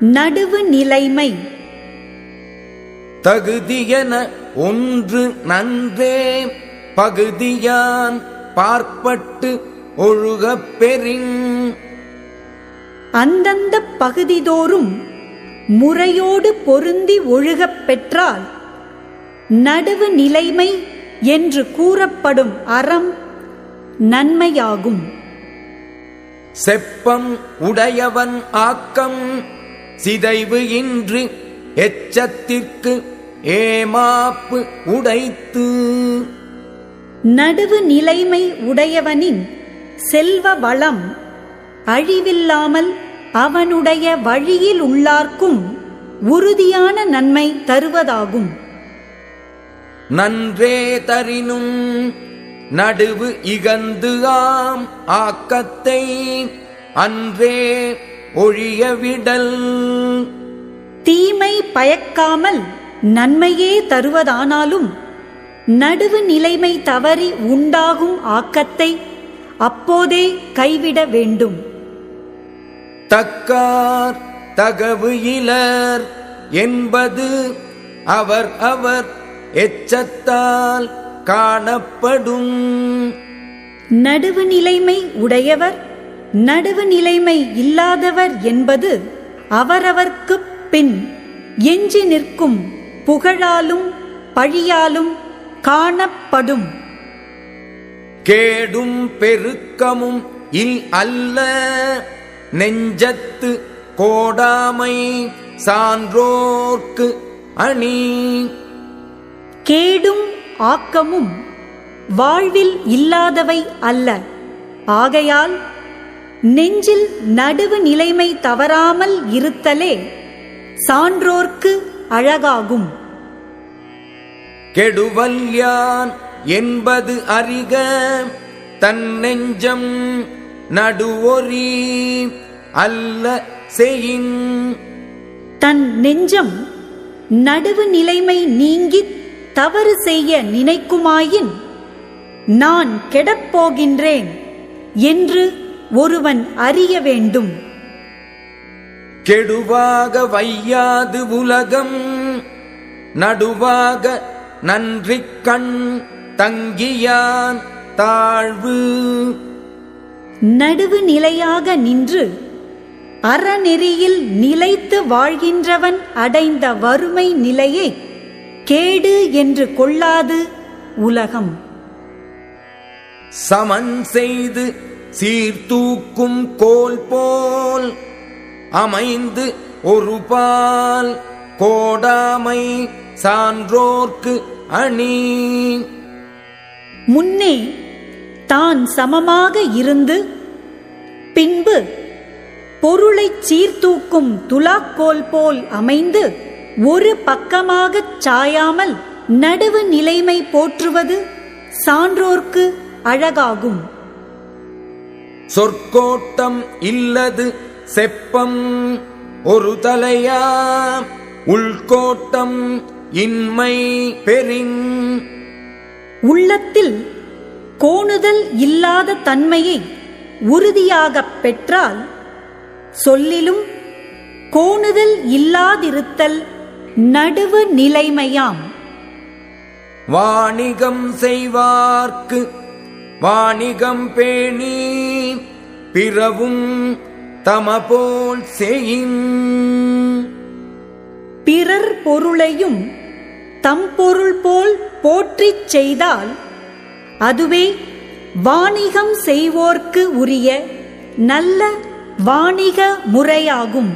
நடுவு நிலைமை. தகுதியென ஒன்று நன்றே பகுதியான் பார்ப்பட்டு ஒழுகப் பெறின். அந்தந்த பகுதிதோறும் முறையோடு பொருந்தி ஒழுகப் பெற்றால் நடுவு நிலைமை என்று கூறப்படும் அறம் நன்மையாகும். செப்பம் உடையவன் ஆக்கம். சிதைவு இன்றி எச்சத்திற்கு ஏமாப்பு உடைத்து. நடுவு நிலைமை உடையவனின் செல்வ வளம் அழிவில்லாமல் அவனுடைய வழியில் உள்ளார்க்கும் உறுதியான நன்மை தருவதாகும். நன்றே தரினும் நடுவு இகந்து ஆம் ஆக்கத்தை அன்றே ஒழியவிடல். தீமை பயக்காமல் நன்மையே தருவதானாலும் நடுவு நிலைமை தவறி உண்டாகும் ஆக்கத்தை அப்போதே கைவிட வேண்டும். தக்கார் தகவு இலர் என்பது அவர் அவர் எச்சத்தால் காணப்படும். நடுவு நிலைமை உடையவர் நடுவு நிலைமை இல்லாதவர் என்பது அவரவர்க்குப் பின் எஞ்சி நிற்கும் புகழாலும் பழியாலும் காணப்படும். கேடும் பெருக்கமும் இல் அல்ல. நெஞ்சத்து கோடாமை சான்றோர்க்கு அணி. கேடும் ஆக்கமும் வாழ்வில் இல்லாதவை அல்ல. ஆகையால் நெஞ்சில் நடுவு நிலைமை தவறாமல் இருத்தலே சான்றோர்க்கு அழகாகும். கெடுவல்யான் என்பது அறிக தன் நெஞ்சம் நடுவொரி அல்ல செயின் தன் நெஞ்சம் நடுவு நிலைமை நீங்கித் தவறு செய்ய நினைக்குமாயின் நான் கெடப்போகின்றேன் என்று ஒருவன் அறிய வேண்டும். கெடுவாக வையாது உலகம் நடுவாக நன்றிக் கண் தங்கியான் தாழ்வு. நடுவு நிலையாக நின்று அறநெறியில் நிலைத்து வாழ்கின்றவன் அடைந்த வறுமை நிலையை கேடு என்று கொள்ளாது உலகம். சமன் செய்து சீர்தூக்கும் கோல் போல் அமைந்து ஒரு பால் கோடாமை சான்றோர்க்கு அணி. முன்னே தான் சமமாக இருந்து பின்பு பொருளைச் சீர்தூக்கும் துலாக்கோல் போல் அமைந்து ஒரு பக்கமாகச் சாயாமல் நடுவு நிலைமை போற்றுவது சான்றோர்க்கு அழகாகும். சொற்கோட்டம் இல்லது செப்பம் ஒரு தலையா? உள்கோட்டம் இன்மை பெறின். உள்ளத்தில் கோணுதல் இல்லாத தன்மையை உறுதியாகப் பெற்றால் சொல்லிலும் கோணுதல் இல்லாதிருத்தல் நடுவு நிலைமையாம். வாணிகம் செய்வார்க்கு வாணிகம் பேணி பிறவும் தமபோல் செய்யும் பிறர் பொருளையும் தம் பொருள் போல் போற்றிச் செய்தால் அதுவே வாணிகம் செய்வோர்க்கு உரிய நல்ல வாணிக முறையாகும்.